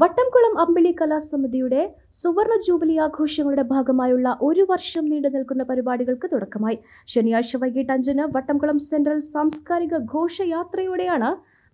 വട്ടംകുളം അമ്പിളി കലാസമിതിയുടെ സുവർണ ജൂബിലി ആഘോഷങ്ങളുടെ ഭാഗമായുള്ള ഒരു വർഷം നീണ്ടു നിൽക്കുന്ന പരിപാടികൾക്ക് തുടക്കമായി. ശനിയാഴ്ച വൈകിട്ട് അഞ്ചിന് വട്ടംകുളം സെൻട്രൽ സാംസ്കാരിക ഘോഷയാത്രയോടെയാണ്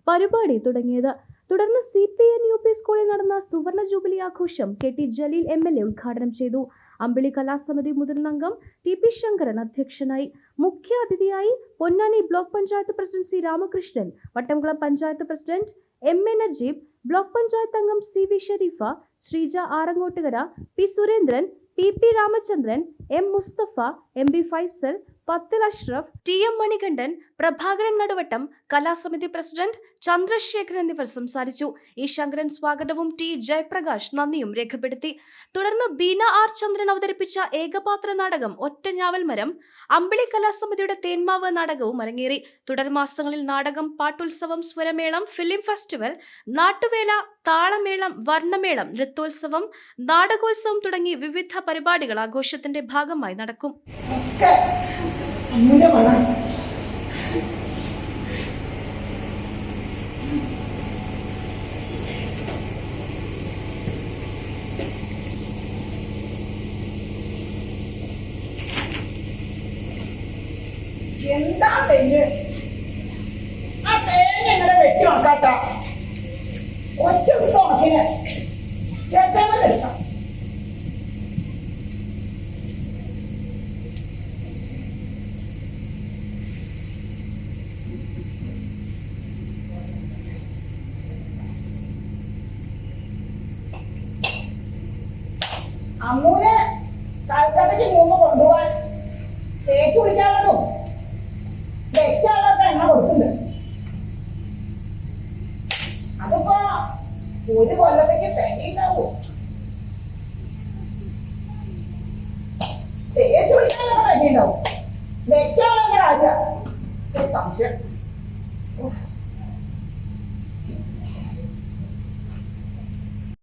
പരിപാടി തുടങ്ങിയത്. തുടർന്ന് C P N U P സ്കൂളിൽ നടന്ന സുവർണ ജൂബിലി ആഘോഷം K T Jaleel M L A ഉദ്ഘാടനം ചെയ്തു. അമ്പിളി കലാസമിതി മുതിർന്ന അംഗം ടി പി ശങ്കരൻ അധ്യക്ഷനായി. മുഖ്യ അതിഥിയായി Ponnani block panchayat president C Ramakrishnan Vattamkulam panchayat president M A Najeeb block panchayat അംഗം C V Shareefa Sreeja Arangottukara P Surendran P P Ramachandran M Musthafa M B Faisal Pathil Ashraf T M Manikandan Prabhakaran Naduvattom Kalasamithi president Chandrasekharan എന്നിവർ സംസാരിച്ചു. ഈ ശങ്കരൻ സ്വാഗതവും T Jayaprakash നന്ദിയും രേഖപ്പെടുത്തി. തുടർന്ന് Beena R ചന്ദ്രൻ അവതരിപ്പിച്ച ഏകപാത്ര നാടകം ഒറ്റഞ്ഞാവൽ മരം അമ്പിളി കലാസമിതിയുടെ തേന്മാവ് നാടകവും അരങ്ങേറി. തുടർമാസങ്ങളിൽ നാടകം പാട്ടുത്സവം സ്വരമേളം ഫിലിം ഫെസ്റ്റിവൽ നാട്ടുവേല താളമേളം വർണമേളം നൃത്തോത്സവം നാടകോത്സവം തുടങ്ങി വിവിധ പരിപാടികൾ ആഘോഷത്തിന്റെ ഭാഗമായി നടക്കും. എന്താ തെങ്ങ് ആ തേങ്ങ ഇങ്ങനെ വെട്ടി ഉണക്കാട്ട ഒറ്റ ദിവസം ഉണക്കിന്. അമ്മൂന് കൽക്കട്ടയ്ക്ക് മൂന്ന് കൊണ്ടുപോവാൻ തേച്ച് കുളിക്കാനുള്ളതും വെക്കാനുള്ളതൊക്കെ എണ്ണ കൊടുക്കുന്നുണ്ട്. അതിപ്പോ ഒരു കൊല്ലത്തേക്ക് തികയുണ്ടാവൂ തേച്ച് കുളിക്കാനൊക്കെ തികയുണ്ടാവും വെക്കാനുള്ള രാജ? സംശയം.